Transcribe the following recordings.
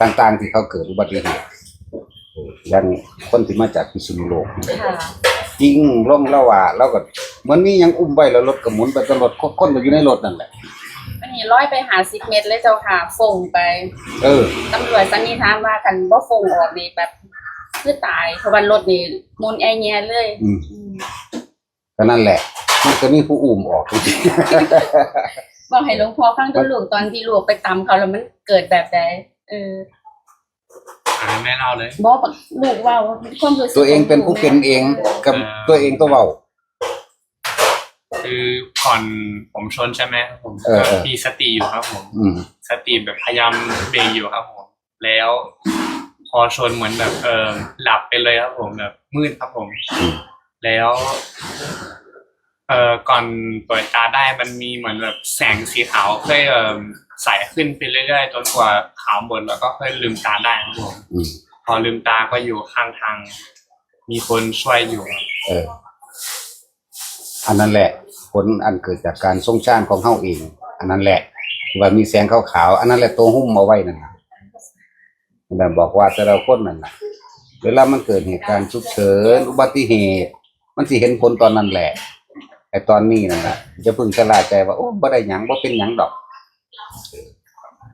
ต่างๆ ที่เขาเกิดอุบัติเหตุอย่างคนที่มาจากพิษณุโลกค่ะจริงลงแล้วว่าเราก็เหมือนมีหยังอุ้มไว้แล้วรถก็หมุนไปตลอดคนก็อยู่ในรถนั่นแหละอันนี้ร้อยไปหาสิบเมตรเลยเจ้าค่ะฟงไป เออตำรวจสันนิษฐานว่ากันบ่ฟงออกนี่แบบคือตายเพราะว่ารถนี่หมุนแอร์แยเลยอืมอืมก็นั่นแหละ มันก็มีผู้อุ้มออกจริงบอกให้หลวงพ่อฟังตัวลูกตอนที่ลูกไปตำเขาแล้วมันเกิดแบบใด เอออ่าแม่เล่าเลย บอกว่าลูกเว่าความรู้สึกๆตัวเองเป็นผู้เป็นเองกับตัวเองตัวเว้าคือก่อนผมชนใช่ไหมผมเออเออ มีสติอยู่ครับผม อืม สติแบบพยายามเบรกอยู่ครับผม แล้วพอชนเหมือนแบบเออหลับไปเลยครับผมแบบมืดครับผมอืมแล้วเอ่อก่อนเปิดตาได้มันมีเหมือนแบบแสงสีขาวค่อยเอ่อใสขึ้นไปเรื่อยๆจนกว่า ขาวหมดแล้วก็ค่อยลืมตาได้ครับผมอืมพอลืมตาก็อยู่ข้างทาง มีคนช่วยอยู่ครับเออ อันนั้นแหละ ผลอันเกิดจากการทรงชาติของเฮาเอง อันนั้นแหละที่ว่ามีแสงขาวๆอันนั้นแหละตัวหุ้มเอาไว้นั่นน่ะนั่นบอกว่าแต่ละคนนั่นน่ะเวลามันเกิดเหตุการณ์ฉุกเฉินอุบัติเหตุ มันสิเห็นผลตอนนั้นแหละไอ้ตอนนี้นั่นน่ะจะพึงชะล่าใจว่าโอ้บ่ได้หยังบ่เป็นหยังดอก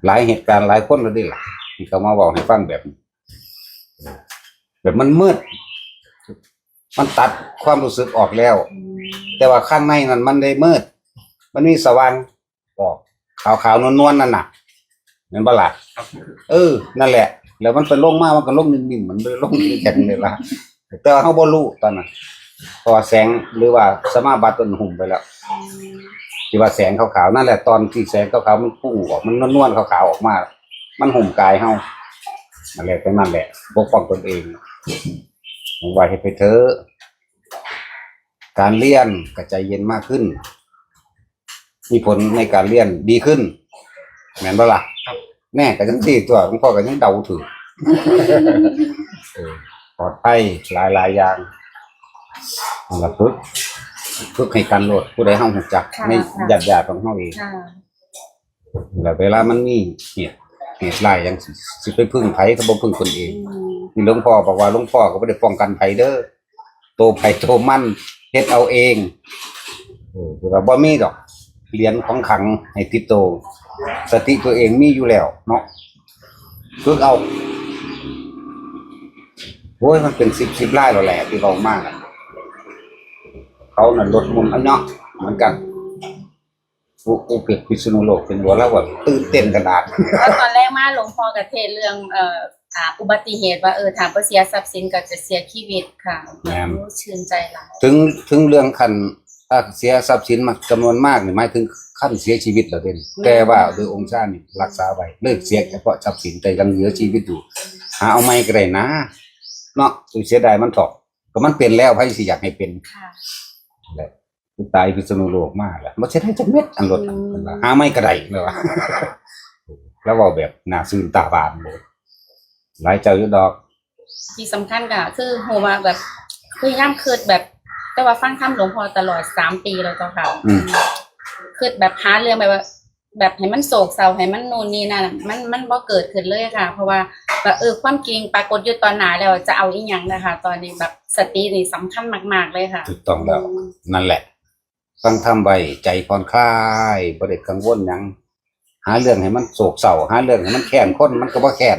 หลายเหตุการณ์หลายคนแล้วดิล่ะที่เขามาบอกให้ฟังแบบแบบมันมืด มันตัดความรู้สึกออกแล้ว แต่ว่าข้างในนั้นมันได้มืด มันมีสว่างออกขาวๆนวลๆนั่นน่ะเห็นปะล่ะครับเออ นั่นแหละ แล้วมันไปลงมามันก็ลงนิ่มๆมันไม่ได้ลงแข็งเลยล่ะแต่ว่าเขาบ่รู้ตอนนั้นเพราะแสงหรือว่าสมาบัติต้นหุ่มไปแล้ว ที่ว่าแสงขาวๆนั่นแหละตอนที่แสงขาวๆมันพุ่งออกมันนวลๆขาวๆออกมา มันห่มกายเฮานั่นแหละตรงนั้นแหละปกป้องตนเองผมว่าให้ไปเถอะการเรียนก็ใจเย็นมากขึ้น มีผลในการเรียนดีขึ้นแม่นบ่ล่ะครับแน่ก็จังซี่ตัวหลวงพ่อก็ยังเดาถูกเออปลอดภัยหลายหลายๆอย่างนั่นล่ะฝึก ฝึกให้กันโลดผู้ใดเฮารู้จักค่ะในค่ะญาติญาติๆของเฮาเองค่ะ แล้วเวลามันมีเหตุเหตุร้ายอย่างสิสิไปพึ่งไผก็บ่พึ่งคนเองอืมนี่หลวงพ่อบอกว่าหลวงพ่อก็บ่ได้ป้องกันไผเด้อโตไผโตมันเฮ็ดเอาเองเออคือว่าบ่มีดอกเหรียญของขลังให้ติดโตสติตัวเองมีอยู่แล้ว เนาะฝึกเอาโอ้ยมันเป็นสิบสิบลายแล้วแหละที่เขามากอะ เขาน่ะลดมุนอันเนาะเหมือนกันอุอุเกิดพิษณุโลกเป็นหัวแล้วแบบตื่นเต้นกระดาษ แล้วตอนแรกมาหลวงพ่อกับเทศเรื่องเอ่ออ่าอุบัติเหตุว่าเออทางบ่เสียทรัพย์สินก็จะเสียชีวิตค่ะแม่น รู้ชื่นใจหลายถึงถึงเรื่องคันถ้าเสียทรัพย์สินมาจำนวนมากนี่หมายถึงขั้นเสียชีวิตแล้วเด่นแต่ว่าโดยองค์ชาตินี่รักษาไว้เลิกเสียเฉพาะทรัพย์สินแต่ยังเหลือชีวิตอยู่หาเอาไม่ก็ได้นะเนาะเสียดายมันถอกก็มันเป็นแล้วไผสิอยากให้เป็นค่ะ แหละคือตายพิษณุโลกมากแหละบ่ใช่ได้จักเม็ดอันรถอืมหาไม่ก็ได้เลยว่าแล้วเว่าแบบน่าซื่นตาบานเลยหลายเจ้าอยู่ดอก ที่สำคัญก็คือโหว่าแบบพยายามคิดแบบ แต่ว่าฟังคำหลวงพ่อตลอดสามปีแล้วเจ้าค่ะอืมคิดแบบหาเรื่องแบบว่า แบบให้มันโศกเศร้าให้มันนู่นนี่นั่นมันมันบ่เกิดขึ้นเลยค่ะ เพราะว่าแบบเออความจริงปรากฏอยู่ตอนหนาแล้วจะเอาอีหยังนะคะ ตอนนี้แบบสตินี่สำคัญมาก ๆ เลยค่ะ ถูกต้องแล้ว นั่นแหละฟังทำไว้ใจผ่อนคลายบ่ได้กังวลหยัง หาเรื่องให้มันโศกเศร้าหาเรื่องให้มันแค้นคนมันก็บ่แค้น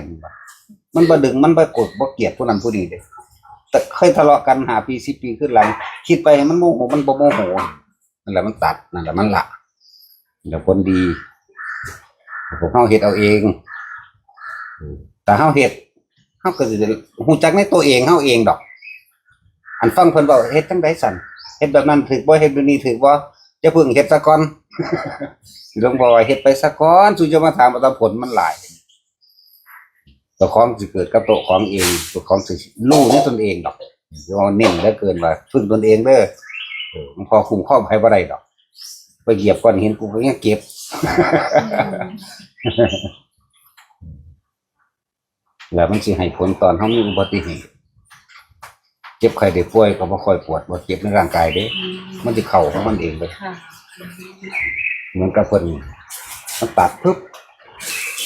มันบ่ดึงมันบ่กดบ่เกลียดผู้นั้นผู้นี้เด้แต่เคยทะเลาะกันหาปี10ปีขึ้นหลัง คิดไปให้มันโมโหมันบ่โมโหนั่นแหละมันตัดนั่นแหละมันละ แล้วคนดีพวกเฮาเฮ็ดเอาเองแต่เฮาเฮ็ดเฮาก็สิได้ฮู้จักในตัวเองเฮาเองดอก อันฟังเพิ่นเว้าเฮ็ดจังไดสั่นเฮ็ดแบบนั้นถึกบ่เฮ็ดแบบนี้ถึกบ่จะพึ่งเฮ็ดซะก่อนหลวงพ่อว่าเฮ็ดไปซะก่อนสุจะมาถามว่าผลมันหลายตัวของสิเกิดกับตัวของเองตัวของสิรู้ในตนเองดอกอย่าเอาเน้นเหลือเกินว่าฝึกตนเองเด้อเออหลวงพ่อคุมครองให้บ่ได้ดอก ไปเหยียบก้อนหินกูก็ยังเก็บแล้วมันสิให้ผลตอนเฮามีอุบัติเหตุเจ็บไข้ได้ป่วยก็บ่ค่อยปวดบ่เจ็บในร่างกายเด้ มันจะเข่าของมันเองเลยค่ะเหมือนกับเพิ่นมันตัดปุ๊บ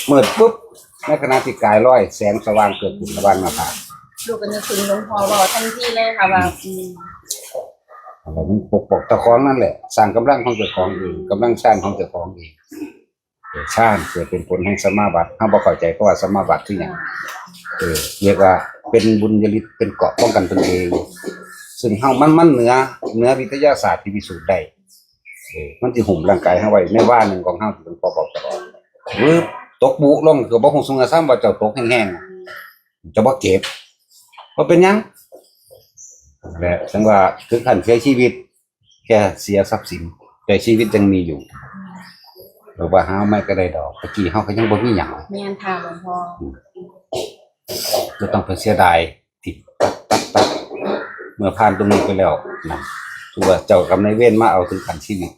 เมื่อปุ๊บในขณะที่กายร้อยแสงสว่างเกิดขึ้นระหว่างหน้าผากลูกก็นึกถึงหลวงพ่อบอกทันทีเลยค่ะว่า อืมอะไรมันปกปกตะคองนั่นแหละ สร้างกำลังของเจ้าของเองกำลังสร้างของเจ้าของเองเกิดชาติเกิดเป็นผลแห่งสมาบัติถ้าบ่เข้าใจก็ว่าสมาบัติที่หยังเออเรียกว่าเป็นบุญยริตเป็นเกาะป้องกันตนเอง ซึ่งเฮามันมันเหนือเหนือวิทยาศาสตร์ที่พิสูจน์ได้เออมันสิหุ่มร่างกายเฮาไว้ในว่าหนึ่งของเฮาที่เป็นปอบอกตลอดหรือตกบุลงก็บ่คงสงซ้ำว่าเจ้าตกแห้งๆจะบ่เจ็บบ่เป็นยัง และถึงว่าถึงขั้นเสียชีวิต แค่เสียทรัพย์สินแต่ชีวิตยังมีอยู่หรือว่าหาไม่ก็ได้ดอกตะกี้เฮาก็ยังบ่มีหยังแม่นค่ะหลวงพ่อก็ต้องไปเสียดายที่ตัดตัดตัดเมื่อผ่านตรงนี้ไปแล้วนะถือว่าเจ้ากรรมนายเวรมาเอาถึงขันชีวิต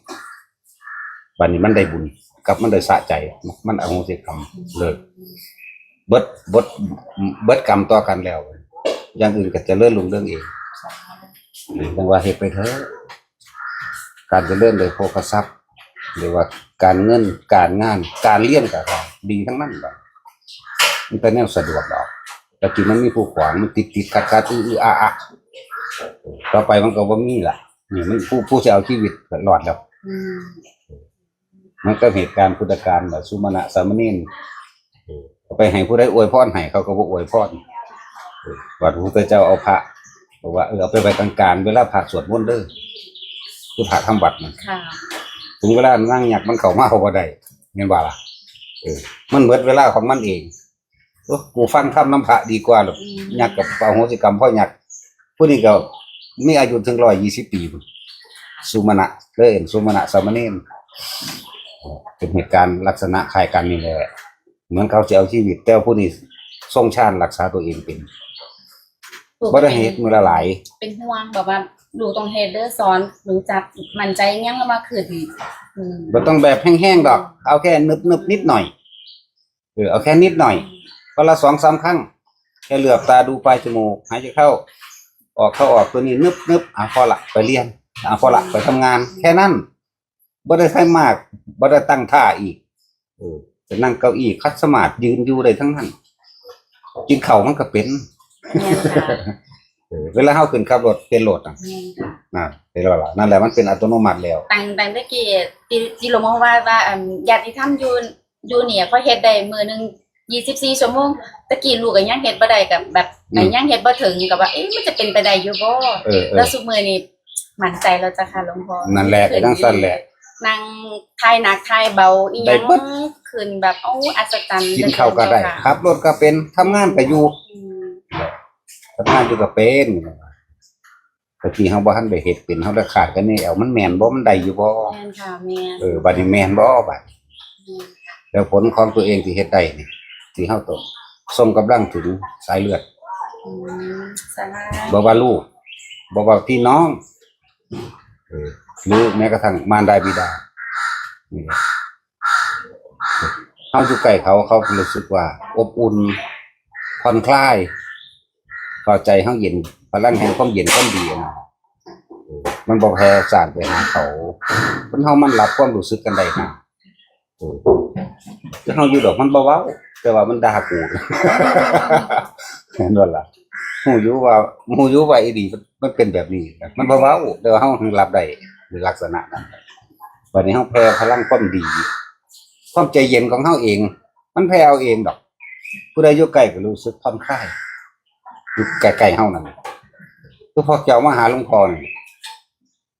วันนี้มันได้บุญกับมันได้สะใจ มันอโหสิกรรมเลิกเบิดเบิดเบิดกรรมต่อกันแล้ว อย่างอื่นก็จะเลื่อนลงเรื่องเอง ดังว่าเหตุไปเถอะการจะเลื่อนเลยโภคทรัพย์หรือว่าการเงินการงานการเลี้ยงกับดีทั้งนั้นแบบมันเป็นแนวสะดวกดอกแต่กี้มันมีผู้ขวางมันติดติดขัดขัดอื้ออื้ออาอะต่อไปมันก็บ่มีล่ะนี่มันผู้ผู้จะเอาชีวิตรอดแล้วอืมมันก็เหตุการณ์พุทธการแบบสุมาณะสามเณรไปให้ผู้ใดอวยพรให้เขาก็บ่อวยพรวัดพระพุทธเจ้าเอาพระ บอกว่าเออเอาไปไว้กลางๆเวลาพระสวดมนต์เด้อคือพระทำวัดมันค่ะ ถึงเวลานั่งหยักมันเข้ามาเขาบ่ได้เห็นว่าล่ะเออมันเบิดเวลาของมันเองโอ้กูฟังธรรมน้ำพระดีกว่าหรอกอืมยักษ์กับเป่าโหสิกรรมพ่อยักษ์ผู้นี้ก็มีอายุถึงร้อยยี่สิบปีพุ่นสุมาณะเลยเอ็นสุมาณะสามเณรเป็นเหตุการณ์ลักษณะคล้ายกันนี่แหละเหมือนเขาจะเอาชีวิตแต่ว่าผู้นี้ทรงชาติรักษาตัวเองเป็นลูก บ่ได้เหตุมือละหลายเป็นห่วงแบบว่าดูตรงเฮดเดอร์ซ้อนหรือจับมันใจยังแล้วมาขึ้นอืมบ่ต้องแบบแห้งๆดอก เอาแค่นึบนึบๆนิดหน่อยเออเอาแค่นิดหน่อยวันละสองสามครั้งแค่เหลือบตาดูปลายจมูกหายใจเข้า ออกเข้าออกตัวนี้นึบนึบอะพอละไปเรียนอะพอละไปทำงาน แค่นั้นบ่ได้ใช้มากบ่ได้ตั้งท่าอีกเออจะนั่งเก้าอี้คัดสมาธิยืนอยู่ได้ทั้งนั้นกินข้าวมันก็เป็น แม่นค่ะเออเวลาเฮาขึ้นขับรถเป็นรถอะแม่นค่ะนะเป็นแล้วล่ะนั่นแหละมันเป็นอัตโนมัติแล้วต่างต่างตะกี้ที่ที่หลวงพ่อว่าว่าอันญาติธรรมอยู่อยู่เนี่ยเขาเฮ็ดได้มื้อหนึง24ชั่วโมงตะกี้ลูกก็ยังเฮ็ดบ่ได้กับแบบอืม ยังเฮ็ดบ่ถึงกับว่าเอ๊ะมันจะเป็นไปได้อยู่บ่เออเอแล้อวซุมื้อนี้มั่นใจแล้วจ้ะค่ะหลวงพ่อนั่นแหละก็จังซั่นแหละนั่งทายหนักทายเบาอีหได้ยังเบิดขึ้นแบบโอ้อัศจรรย์กินข้าวก็ได้เหลือเนขับรถก็เป็นทำงานก็อยู่อืม ทำงานอยู่ก็เป็นแต่ที่เฮาบ่ทันได้เฮ็ดเป็นเฮาได้ขาดกันนี่เอามันแม่นบ่มันได้อยู่บ่แม่นค่ะแม่นเออบัดนี้แม่นบ่บัดแล้วผลของตัวเองที่เฮ็ดได้นี่ที่เฮาต้องส่งกำลังถึงสายเลือดอืมสาธุบ่ว่าลูกบ่ว่าพี่น้องเออหรือแม้กระทั่งมารดาบิดานี่แหละเฮาอยู่ใกล้เขาเขารู้สึกว่า อบอุ่นผ่อนคลาย พอใจเฮาเย็นพลังแห่งความเย็นความดีนะมันบ่แพ้สารไปหาเขาคนเฮามันรับความรู้สึกกันได้นะเออแต่เฮาอยู่ดอกมันบ่เว้าแต่ว่ามันด่ากูเห็นบ่ล่ะหูอยูว่าหูอยูว่าอีดีมันเป็นแบบนี้ มันบ่เว้าแต่ว่าเฮาถึงรับได้ในลักษณะนั้นบัดนี้เฮาแพ้พลังความดี ความใจเย็นของเฮาเอง มันแพ้เอาเองดอก ผู้ใดอยู่ใกล้ก็รู้สึกผ่อนคลาย อยู่ใกล้ๆเฮานั่นคือพอเจ้ามาหาหลวงพ่อนี่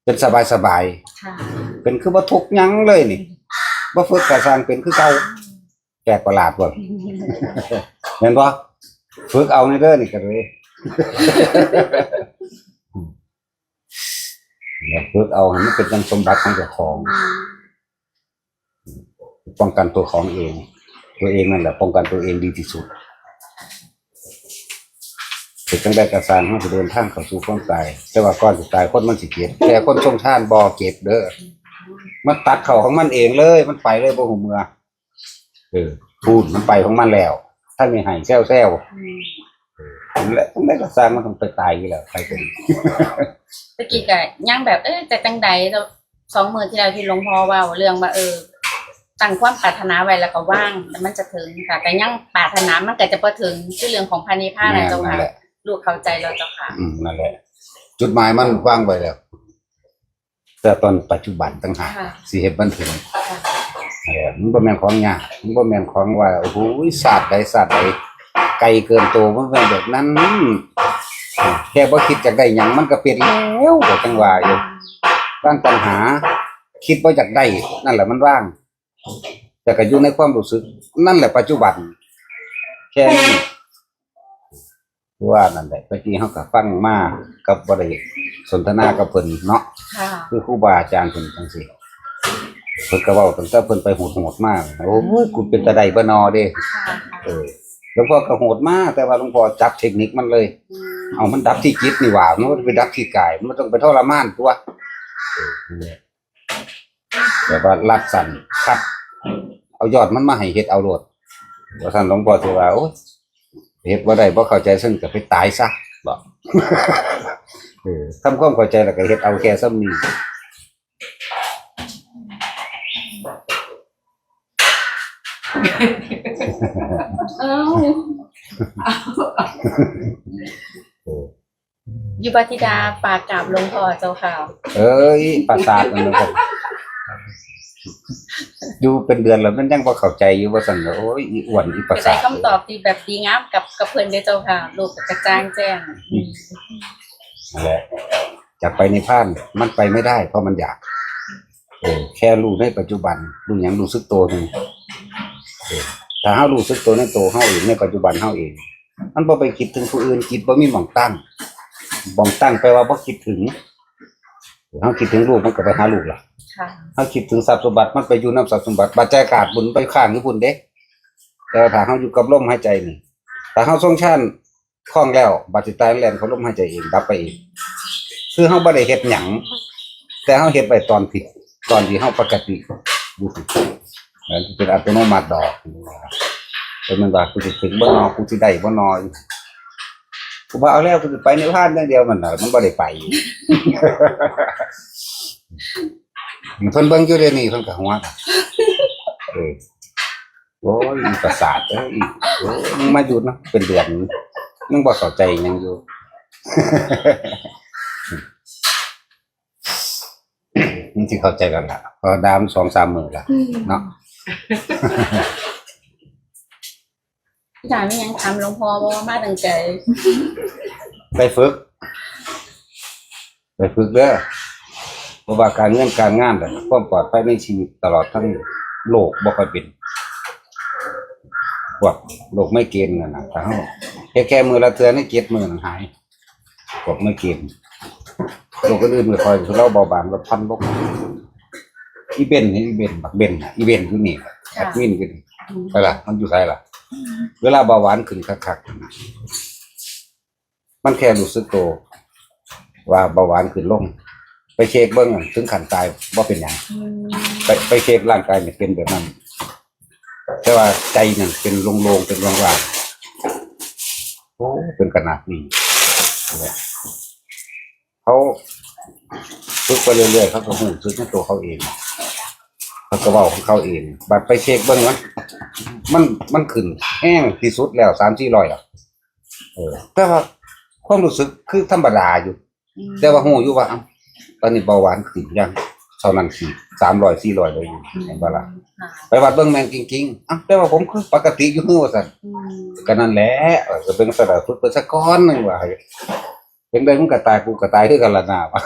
เป็นสบายค่ะๆเป็นคือบ่ทุกข์หยังเลยนี่บ่ฝึกกะสร้างเป็นคือเก่าแปลกประหลาดบ่เห็นปะฝึกเอาในเด้อนี่กันเลยเนี่ยฝึกเอาให้มันเป็นจังสมบัติของเจ้าของป้องกันตัวของเอง ตัวเองนั่นแหละป้องกันตัวเองดีที่สุด ถึงจังได้กระสานให้จะเดินทางเข้าสู่ความตาย แต่ว่าก่อนสิตายคนมันสิเก็บแต่คนชงชาติบ่เก็บเด้อมันตัดเข่าของมันเองเลย มันไปเลยบ่หูเมือเออพูดมันไปของมันแล้วถ้านมีหายแซวแซวและต้องได้กระสางมันต้องไปตายอยู่แล้วใครเป็นตะกี้ก็ยังแบบเอ้ยจะจังใดเราสองมือที่เราที่หลวงพ่อว่าเรื่องว่าเออตั้งความปรารถนาไว้แล้วก็ว่างแล้วมันจะถึงค่ะ แต่ยังปรารถนามันก็จะพอถึงชื่อเรื่องของพานิพาแม่นะนเจ้านั่นค่ะ ละลูกเข้าใจแล้วเจ้าค่ะ อืมนั่นแหละ จุดหมายมันวางไว้แล้ว แต่ตอนปัจจุบันต่างหากค่ะ สิเฮ็ดบันถึงค่ะเออมันบ่แม่นของยากมันบ่แม่นของว่าโอ้โหศาสตร์ใดศาสตร์ใดไกลเกินตัวมันเป็นแบบนั้นแค่บ่คิดอยากได้หยังมันก็เป็นแล้วก็จังว่าอยู่ว่างปัญหา คิดว่าอยากได้ นั่นแหละมันว่าง แต่ก็อยู่ในความรู้สึก นั่นแหละปัจจุบัน แค่นี้ ว่านั่นแหละเมื่อกี้เฮาก็ฟังมากับบ่ได้สนทนากับเพิ่นเนาะค่ะคือครูบาอาจารย์เพิ่นจังซี่เพิ่นก็เว้าตั้งแต่เพิ่นไปโหดๆมากโอ้ยกูเป็นตาไดบ่นอเด้ค่ะเออหลวงพ่อก็โหดมากแต่ว่าหลวงพ่อจับเทคนิคมันเลย อืมเอามันดับที่จิตนี่หว่ามันบ่ได้ไปดับที่กาย มันต้องไปทรมานตัวเออนั่นแหละแต่ว่ารัดสั่นคัด เอายอดมันมาให้เฮ็ดเอาโลดว่าท่านหลวงพ่อสิว่าโอ้ย เฮ็ดบ่ได้บ่เข้าใจซึ่งก็ไปตายซะบอกเออทำความเข้าใจแล้วก็เฮ็ดเอาแค่ซ้ำนี้เอ้าเออยุบธิดาฝากกราบหลวงพ่อเจ้าค่ะ เอ้ยประสาทมันเหมือนกัน อยู่เป็นเดือนแล้วมันยังบ่เข้าใจอยู่ว่าซั่นเด้อโอ้ยอีอ้วนอีประจะสาได้ทคำตอบที่แบบดีงามกับกับเพื่อนได้อเจ้าค่ะลูกก็กระจ่างแจ้งอืมนั่นแหละจะไปในพานมันไปไม่ได้เพราะมันอยากเออแค่รู้ในปัจจุบันรู้หยังรู้สึกตัวหนึงเออถ้าเฮารู้สึกตัวในตัวเฮาเองในปัจจุบันเฮาเอง มันบ่ไปคิดถึงผู้อื่นคิดบ่มีหม่องตั้งหม่องตั้งแปลว่าบ่คิดถึงเฮาคิดถึงลูกมันก็ไปหาลูกล่ะ ค่ะเฮาคิดถึงทรัพย์สมบัติมันไปอยู่นำทรัพย์สมบัติปัจจัยขาดบุญไปข้างอยู่พุ่นเด้แต่ถ้าเฮาอยู่กับลมหายใจนี่ถ้าเฮาทรงชาญคล่องแล้วบัดสิตายแลนเขาลมหายใจเองดับไปเองคือเฮาบ่ได้เฮ็ดหยังแต่เฮาเฮ็ดไปตอนผิดตอนที่เฮาปกติอยู่มันเป็นอัตโนมัติดอกเป็นมันว่ากูสิถึงบ่นอกูสิได้บ่นอกูว่าเอาแล้วกูสิไปนิพพานอย่างเดียวมันน่ะมันบ่ได้ไป เพิ่นเบิ่งอยู่เดี๋ยวนี้เพิ่นก็หัวกันเออโอ้ยอีประสาทเอ้ยอีโอ้ยมึงมาอยู่เนาะเป็นเดือนมึงบ่เข้าใจหยังอยู่ มึงสิเข้าใจกันล่ะพอดามสองสามมื้อละ เนาะ พี่ดาไม่ยังทำหลวงพ่อบอกว่ามาตั้งใจ ไปฝึก ไปฝึกเด้อ เพราะว่าการเงินการงานน่ะความปลอดภัยในชีวิตตลอดทั้งโลกบ่ค่อยเป็นพวกโรคไม่เกณฑ์น่ะนะถ้าเฮาแค่แค่มือละเทื่อนี่เก็ดมือนั่นหายพวกไม่เกณฑ์โรคอื่นๆก็คอยเราเบาบางลดพันลงอีเบนนี่อีเบนบักเบนน่ะอีเบนอยู่นี่แอดมินก็นี่อืมไปล่ะ มันอยู่ไสล่ะ เวลาเบาหวานขึ้นคักๆนั่นน่ะมันแค่รู้สึกตัวว่าเบาหวานขึ้นลง ไปเช็คเบิ้งอะถึงขันตายว่าเป็นหยังอืมไปไปเช็คร่างกายเนี่ยเป็นแบบนั้น แต่ว่าใจเนี่ยเป็นโลงๆเป็นว่างๆโอ้เป็นขนาดนี้เนี่ยเขาฝึกไปเรื่อยๆเขาก็หูซึกในตัวเขาเองเขาก็เบาของเขาเองบัดไปเช็คเบิ้งวะมันมันขึ้นแห้งที่สุดแล้วสามสี่ร้อยอะเออแต่ว่าความรู้สึกคือธรรมดาอยู่อืมแต่ว่าหูอยู่ว่าเอ้าตอนนี้เบาหวานขึ้นยังเท่านั้นขีดสามร้อยสี่ร้อยเลยอยู่เห็นปะล่ะค่ะไปวัดเบิ่งแมงจริงๆอะแต่ว่าผมคือปกติอยู่คือว่าซั่นอืมก็นั่นแหละเออก็เป็นสระฝึกไปสักก้อนหนึงว่าเป็นได้มึงก็ตายกูก็ตายคือกันละนาวะ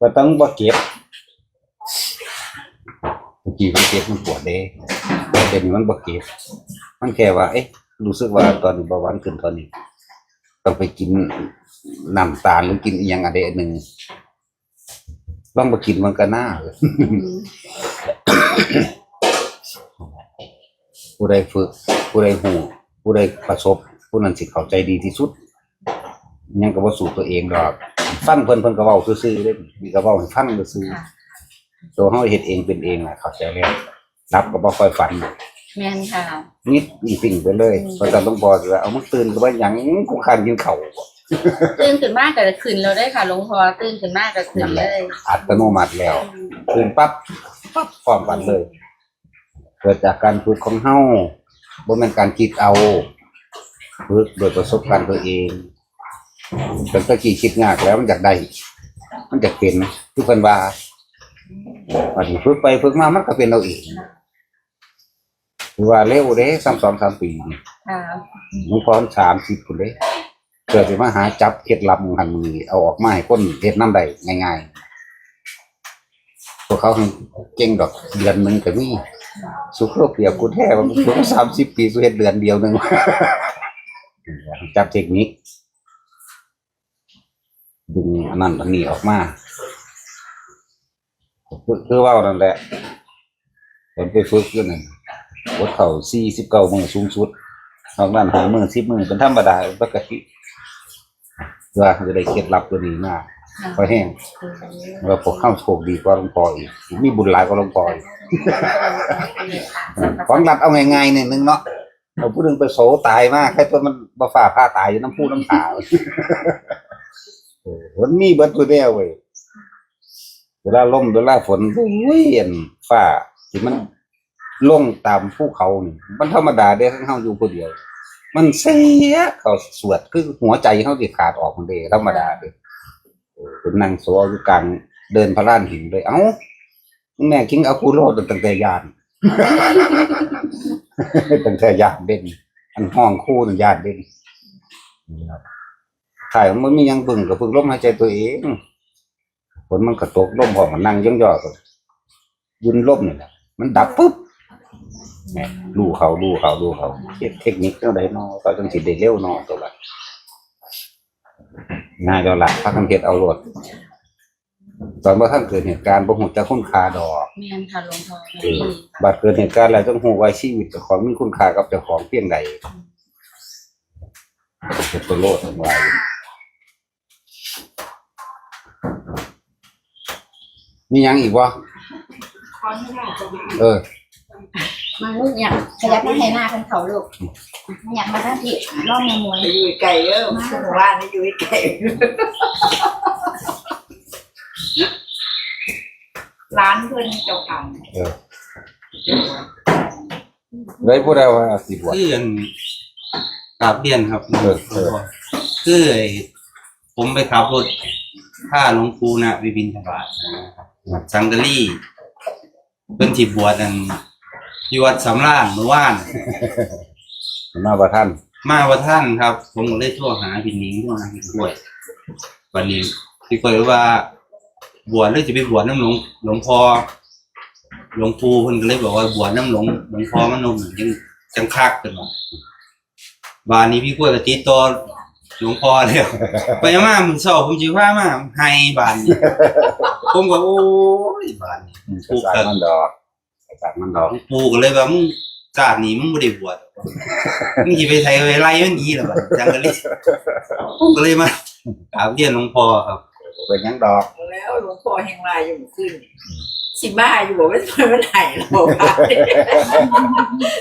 ก็ต้องบ่เก็บเมื่อกี้มันเก็บมันปวดเด้แต่เดี๋ยวนี้มันบ่เก็บมันแค่ว่าเอ๊ะรู้สึกว่าตอนนี้เบาหวานขึ้นตอนนี้ ต้องไปกิน น้ำตาลหรือกินอีหยังอะไรอันหนึ่งลองมากินมันก็น่าอืมผู้ใดฝึก ผู้ใดหูผู้ใดประสบ ผู้นั้นสิเข้าใจดีที่สุดอิหยังก็บ่สู่ตัวเองดอกฟังเพิ่นเพิ่นก็เว้าซื่อๆเด้มีก็เว้าให้ฟังซื่อค่ะ ๆตัวเฮาเฮ็ดเองเป็นเองน่ะเข้าใจแล้วรับก็บ่ค่อยฝัน แม่นค่ะ นิดนี่สิ่งไปเลยอืม เพราะแต่หลวงพ่อสิว่าเอามึงตื่นก็ว่าหยังกูคันกินข้าวบ่ ตื่นขึ้นมากก็จะขึ้นแล้วได้อค่ะหลวงพ่อตื่นขึ้นมากก็ขึ้นนั่นแหเลละยอัตโนมัติแล้วอืมตื่นปั๊บฟปั๊บความฝันเลย เกิดจากการฝึกของเฮาบ่แม่นการคิดเอาฝึกโดยประสบการณ์ตัวเองเป็นตะกี้คิดยากแล้วมันอยากได้ มันอยากเป็นที่เพิ่นว่าวันนี้ฝึกไปฝึกมามันก็เป็นเราเองถือว่าเร็วเด้ซ้ำสองสามปีนี่ค่ะ มันพร้อมสามสิบคนเลย เกิดสิมาหาจับเคล็ดลับหันมือเอาออกมาให้คนเฮ็ดน้ำได้ง่ายๆพวกเขาเก่งดอกเดือนหนึ่งก็มีสุขเปรียบกูแท้ว่ากูสามสิบปีกูเฮ็ดเดือนเดียวหนึ่งจับเทคนิคดึงอันนั้นอันนี้ออกมาคือคือว่านั่นแหละผมไปฝึกอยู่นั่นวัดเข่าสี่สิบเก้ามือสูงสุดนอกนั้นหามือสิบมือเป็นธรรมดาปกติ เพื่อจะได้เคล็ดลับตัวนี้มากพอแห้งว่าพวกข้ามโชคดีกว่าหลวงพ่ออีกมีบุญหลายกว่าหลวงพ่ออีกของรัดเอาง่ายๆเนี่ยนึงเนาะเราพูดถึงไปโสตายมากแค่ตัวมันบ่ฝ่าผ้าตายอยู่น้ำพูน้ำขาเออมันมีเบิดตัวเดียวเว้ยเวลาลมเวลาฝนเวียนฟ้าที่มันลงตามภูเขานี่มันธรรมดาเด้ทั้งเฮาอยู่ผู้เดียว มันเสียเขาสวดคือหัวใจเขาสิขาดออกมันเด้ธรรมดาเด้เออเป็นนั่งโซอยู่กลางเดินพระลานหินเลยเอ้าแม่คิงเอาคูโรดตั้งแต่ยานตั้งแต่ยานเด่นอันห้องคู่นั่นยานเด่นถ่ายมันมียังบึงกับพึ่งลมหายใจตัวเองฝนมันกระตกลมพอมันนั่งย่องย่อกับยุนลมนี่แหละมันดับปุ๊บ แหม่ดูเขาดูเขาดูเขาเทคเทคนิคเท่าใดเนอเขาจังสิได้เร็วเนอตัวละง่ายแล้วละพักกันเฮ็ดเอาโลดตอนว่าท่านเกิดเหตุการณ์บ่ฮู้จักคุณค่าดอกแม่นค่ะหลวงพ่อเออบัดเกิดเหตุการณ์อะไรต้องหูว่าชีวิตเจ้าของมีคุณค่ากับเจ้าของเพียงใดเป็นตัวโลดทั้งหลายมีหยังอีกวะเออ มาลูกเนี่ยขยับมาให้หน้าเป็นเขาลูกอยากมาท่าที่รอบแมมวยอยู่ไกลเออมาถึงบ้านนี่อยู่ไกลร้านเพื่อนเจ้าของเออเลยพูดได้ว่าสิบวชคืออันกราบเรียนครับเออเออคือไอ้ผมไปขับรถผ้าหลวงปู่นะวิบินทบาทนะครับสังกะรีเป็นที่บวชอัน ที่วัดสำราญเมื่อวาน มาประท่านมาว่าท่านครับ ผมก็เลยโทรหาพี่นิ้งโทรหาพี่กล้วยวันนี้พี่กล้วยว่า บวชเลยจะไปบวชน้ำหลวงหลวงพ่อหลวงปู่เพิ่นก็เลยบอกว่าบวชน้ำหลวงหลวงพ่อมันนมยังจังคักกันว่าบานนี้พี่กล้วยก็ติดต่อหลวงพ่อแล้วไปมามึงเศร้าผมจิว่ามาให้บานนี้ผมก็โอ้ยบานนี้ อืมกระสานมันดอก กระสานมันดอกหลวงปู่ก็เลยว่ามึงจาดนี้มึงบ่ได้บวชมึงสิไปไทยไปไล่มันหนีล่ะบัดจังก็เลยผมก็เลยมากราบเรียนหลวงพ่อครับเป็นหยังดอก แล้วหลวงพ่อแห่งลายอยู่ขึ้นสิบ้าอยู่บอกว่าทำไมมันหายเราบ้า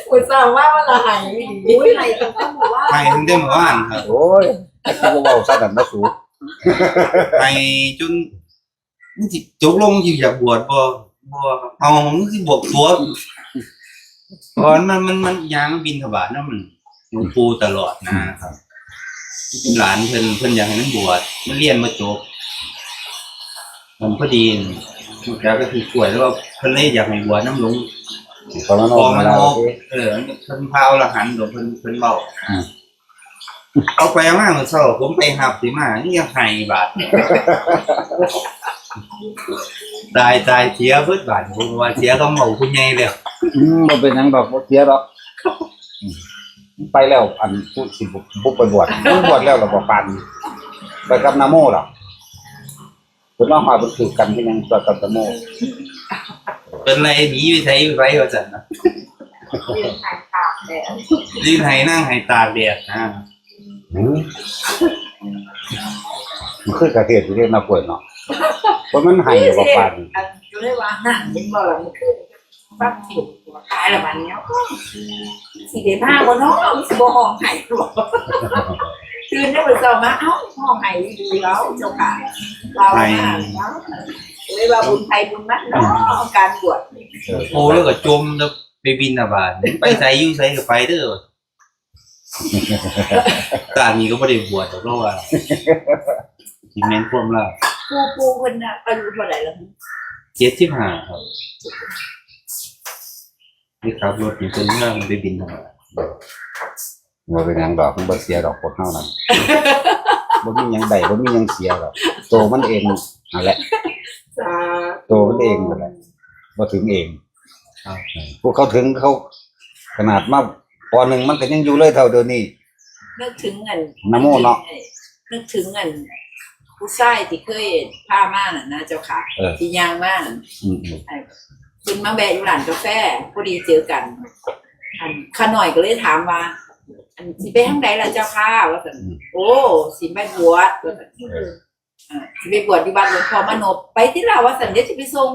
อุตส่าห์ว่ามันละหายดีอุ้ยไหนต้องบอกว่าให้ถึงได้เมื่อวานครับโอ้ยไอ้ที่เว้าซะนั่นนะสูให้จนมึงสิจกลงอยู่อยากบวชบ่ บ่ครับเอามึงสิบวกตัวก่อนมันมันมันยางบินทบาทนะมันหลวงปู่ตลอดนะครับหลานเพิ่นเพิ่นอยากให้มันบวชมันเรียนมาจบผมพอดีแล้วก็คือกล้วยแล้วก็เพิ่นเลยอยากให้บวชน้ำหลวงพอมันพอออกมัมานแล้วออกโอเคเออเพิ่นพาวละหันเดี๋ยวเพิ่นเพิ่นเบาอืมเอาไปเอามาเมื่อเช้าผมไปหับสิมานี่ยังให้บาท ตายตายเสียเบิดบาทผมว่าเสียก็เมาคุณใหญ่แล้วอืมบ่เป็นหยังดอกบ่เสียดอกอืมไปแล้ว อันพูดสิบุบุไปบวชมันบวชแล้วเราบ่ปันไปกับนาโมหรอเพิ่นว่าหาเพิ่นถือกันที่ยังตัวกับนาโมเป็นไรหนีไปใช้ไปว่าจันนะยืนให้นั่งให้ตากแดดนะอืมมันคือกระเทศที่เรียกนาป่วยเนาะ เพราะมันให้บ่ปันอยู่ได้ว่านั่นยินบอกแล้วมันขึ้นปั๊บถูกตายละมันเนี้ยสี่เดือนห้าวันน้องสิบห้องหายตัวตื่นได้วันเสาร์มาเอ้าห้องหายดีแล้วเจ้าค่ะเราเลยว่าบุญไทยบุญมันเนาะการบวชเออโอ้แล้วก็จมแล้วไปบินอาบาตไปใส่อยู่ใส่ก็ไปเด้อตานี้ก็ไม่ได้บวชหรอกเพราะว่าที่แม่นความลา ปูปูเพิ่นน่ะอายุเท่าไหร่แล้วเจ็ดสิบห้าครับนี่ครับรถนี่เป็นเรื่องไปบินธรรมดาบ่เป็นยังดอกมันบ่เสียดอกคนเฮานั่นบ่มียังได้บ่มียังเสียดอกโตมันเองนั่นแหละโตมันเองนั่นแหละบ่ถึงเองพวกเขาถึงเขาขนาดมาปหนึ่งมันก็ยังอยู่เลยเท่าเดิมนี่นึกถึงอันนโมเนาะนึกถึงอัน ผู้ชายที่เคยพามาน่ะนะเจ้าค่ะเออ ที่ยางมาอืมอืมคุณมาแบะอยู่ร้านกาแฟพอดีเจอกัน อันข้าหน่อยก็เลยถามว่า อันสิไปทางใดล่ะเจ้าค่ะว่าสันโอ้สิไปบวชว่าซั่น เอออ่าสิไปบวชที่บ้านหลวงพ่อมโนบไปที่ลาวว่าสันเดี๋ยวสิไปส่ง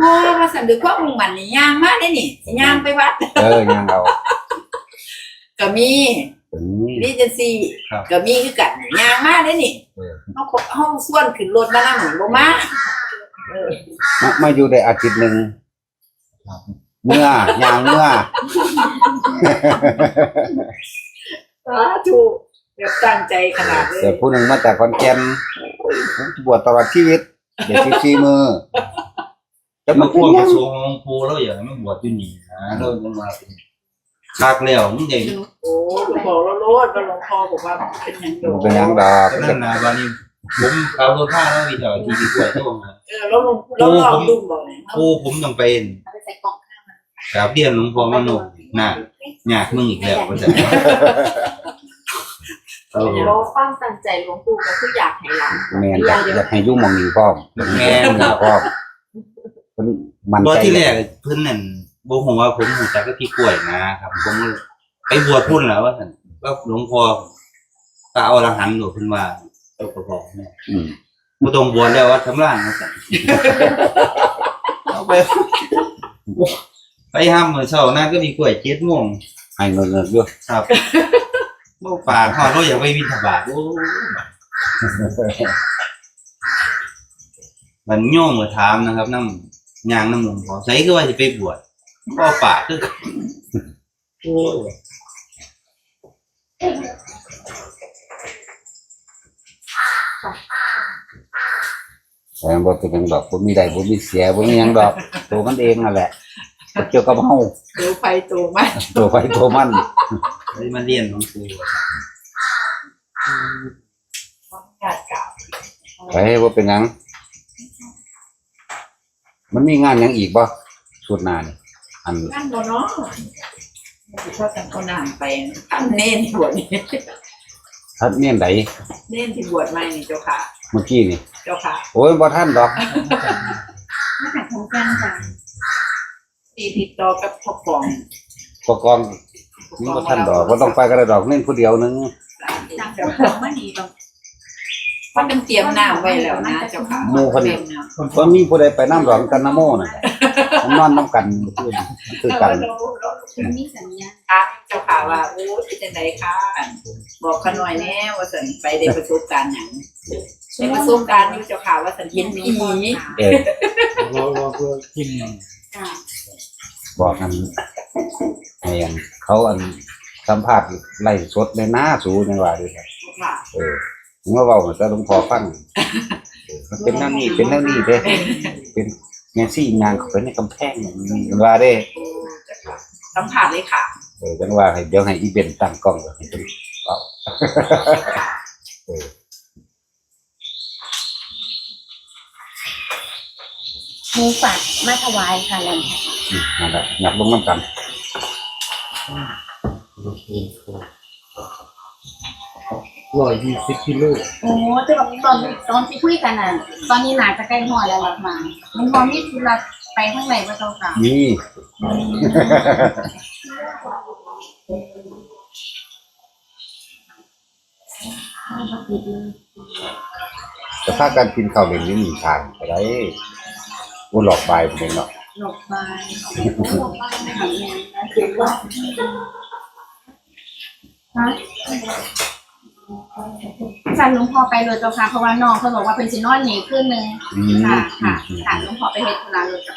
บ่ว่าสันด้วยความมุ่งมั่นนี่ย่างมาได้นี่สิย่างไปวัด เออยังเอาก็มีถึงรีเจนซี่ก็มีคือกันย่างมาได้นี่เออ เฮาก็เฮาส่วนขึ้นรถมานั่งบ่มาเออมามาอยู่ได้อาทิตย์หนึ่งเมื่อยางเมื่อสาธุแบบตั้งใจขนาดเลแต่ยผู้หนึ่งมาจากขอนแก่นผมบวชตลอดชีวิต เดี๋ยวซีมือจะมามาพพูวดกยัมางส่งปูแล้วอย่างไม่บวชอยู่นี่นะเราจะมาเป็นคักแล้วมึงใหญ่โอ้บอกแล้วโลดว่าหลวงพ่อบอกว่าเป็นหยังโดมันเป็นหยังดอกนั่นนะวันนี้ ผมขับรถข้าแล้วมีแถวที่ดีกว่าที่ว่ามาเออแล้วหลวงแล้วลองดูบอกเนี่ยปูผมต้องเป็นเอาไปใส่กล่องข้าวมันกราบเรียนหลวงพ่อมโนน่ะยากมึงอีกแล้วว่าจะเออเราความตั้งใจหลวงปู่ก็คืออยากให้หลานแม่นอยากอยากให้อยุ่หมองนี้พร้อมแม่นหนี้พร้อมเพิ่นมันตอนใจที่แรกเพิ่นนั่นบ่ฮู้ว่าผมรู้จักกับพี่กล้วยนะครับ ผมไปบวชพุ่นแล้วว่าซั่นก็หลวงพ่อตาเอาอรหันต์หนูเพิ่นว่า เจ้าก็บอกแม่อืมบ่ต้องบวชแล้วว่าทำร่างว่าซั่นเอาไป ไปห้ามมื้อเช้านะก็มีกล้วย7โมงให้เงินเงินอยู่ครับบ่ปากฮอดเราอยากไปบิณฑบาตโอ้มันโยมมาถามนะครับนำยางน้ำหลวงพ่อใส่คือว่าสิไปบวชบ่ปากคือกันโอ้ ยแต่บ่เป็นหยังดอกบ่มีได้บ่มีเสียบ่มีหยังดอก ตัวมันเองนั่นแหละบ่เกี่ยวกับเฮาดูไฟตัวมันตัวไปตัวมันได้มาเรียนหลวงปู่อยากกล่าวไปบ่เป็นหยัง มันมีงานหยังอีกบ่ชุดหน้านี่อันนั่นบ่เนาะชอบกันคนอ่านไปทำเน้นที่บวชนี่ทัดเนียนใดเน้นที่บวชใหม่นี่เจ้าค่ะ เมื่อกี้นี่เจ้าค่ะโอ้ยบ่ทันดอกไม่หักของกันค่ะตีติดต่อกับพ่อปองปกองนี่บ่ทันดอกบ่ต้องไปก็ได้ดอกเน้นผู้เดียวหนึงจังของมันดีตรงเพราะมันเตรียมน้ำไว้แล้วนะเจ้าค่ะหมู่คนเตรีนี้ยมน้ำบ่มีผู้ใดไปนำดอกกันนะโมน่ะผมนอนนํกันคือคือกันมันมีสัญญาณครับเจ้าค่ะว่าโอ้เป็นจังไดค่ะบอกเขาหน่อยแน่ว่าสันไปได้ประสบการณ์หยัง ได้ประสบการณ์อยู่เจ้าค่ะว่าสันเห็นผีเออเราเราเพื่อกินค่ะบอกกันให้อันเขาอันสัมภาษณ์ไล่สดในหน้าสูในว่าด้วยครับค่ะเออผมว่าเว้าแต่หลวงพ่อฟังเออมันเป็นแนวนี้เป็นแนวนี้เด้เป็นแม่ซี่งานเขาไปในกำแพงอย่างนี้ว่าเด้สัมผัสเลยค่ะเออจังว่าให้เดี๋ยวให้อีเวนต์ตั้งกล้องแล้วให้เป็นเป่า หมูฝากมาถวายค่ะแล้วอืมนั่นแหละอยากลงน้ำกันร้อยยี่สิบกิโลโอ้แต่ว่าตอนตอนที่คุยกันน่ะตอนนี้หนาจะใกล้หอแล้วมา มันพอมีธุระไปข้างในว่าเจ้าค่ะนี่แต่ถ้าการกินข้าวเย็นนี่มีทางอะไร กูหลอกไปเป็นเนาะหลบใบหลบไปหาแม่นะคือว่าฮะจันหลวงพ่อไปเลยเจ้าค่ะเพราะว่าน้องเขาบอกว่าเป็นสินอนหนีขึ้นนึงค่ะค่ะอืมค่ะหลวงพ่อไปเฮ็ดธุระเลยจ้ะ